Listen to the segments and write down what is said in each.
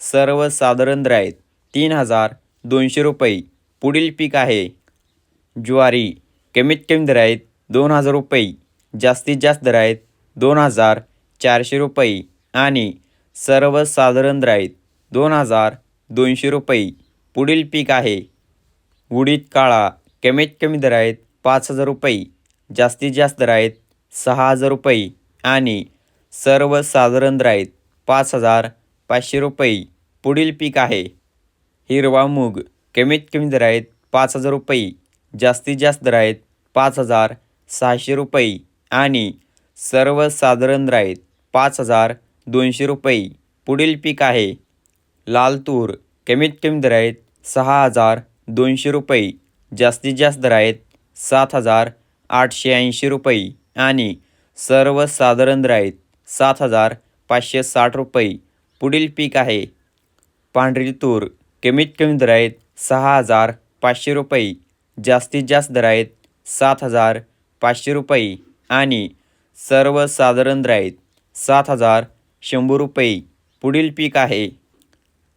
सर्वसाधारण दर आहेत तीन हजार दोनशे रुपये. पुढील पीक आहे. ज्वारी कमीत कमी दर आहेत दोन हजार रुपये. जास्तीत जास्त दर आहेत दोन हजार चारशे रुपये. आणि सर्वसाधारण दर आहेत दोन हजार दोनशे रुपये. पुढील पीक आहे. उडीद काळा कमीत कमी दर आहेत पाच हजार रुपये. जास्तीत जास्त दर आहेत सहा हजार रुपये. आणि सर्वसाधारण दर आहेत पाच हजार पाचशे रुपये. पुढील पीक आहे. हिरवा मूग. कमीत कमी दर आहेत पाच हजार रुपये. जास्तीत जास्त दर आहेत पाच हजार सहाशे रुपये. आणि सर्वसाधारण दर आहेत पाच हजार दोनशे रुपये. पुढील पीक आहे. लाल तूर. कमीत कमी दर आहेत सहा हजार दोनशे रुपये. जास्तीत जास्त दर आहेत सात हजार आठशे ऐंशी रुपये. आणि सर्वसाधारण दर आहेत सात हजार पाचशे साठ रुपये. पुढील पीक आहे. पांढरी तूर कमीत कमी दर आहेत सहा हजार पाचशे रुपये जास्तीत जास्त दर आहेत सात हजार पाचशे रुपये आणि सर्वसाधारण दर आहेत सात हजार शंभर रुपये. पुढील पीक आहे.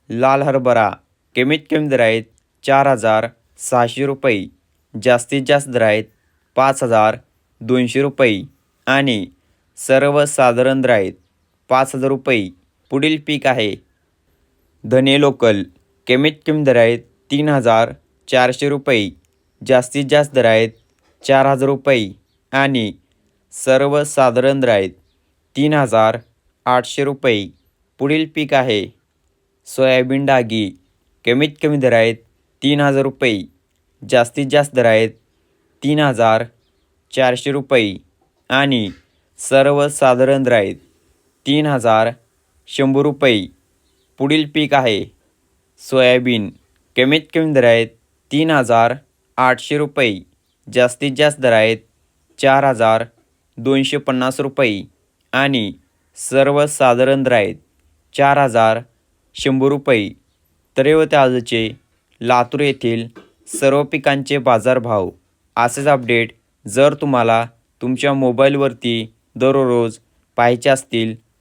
लाल हरभरा कमीत कमी दर आहेत चार हजार सहाशे रुपये जास्तीत जास्त दर आहेत पाच हजार दोनशे रुपये आणि सर्वसाधारण दर आहेत पाच हजार रुपये. पुढील पीक आहे. धने लोकल कमीत कमी दर आहेत तीन हजार चारशे रुपये जास्तीत जास्त दर आहेत चार हजार रुपये आणि सर्वसाधारण दर आहेत तीन हजार आठशे रुपये. पुढील पीक आहे. सोयाबीन डागी कमीत कमी दर आहेत तीन हजार रुपये जास्तीत जास्त दर आहेत तीन हजार चारशे रुपये आणि सर्वसाधारण दर आहेत तीन हजार शंभर रुपये. पुढील पीक आहे. सोयाबीन. कमीत कमी दर आहेत तीन हजार आठशे रुपये. जास्तीत जास्त दर आहेत चार हजार दोनशे पन्नास रुपये. आणि सर्वसाधारण दर आहेत चार हजार शंभर रुपये. तर होते आजचे लातूर येथील सर्व पिकांचे बाजारभाव असेच अपडेट जर तुम्हाला तुमच्या मोबाईलवरती दररोज पाहायचे असतील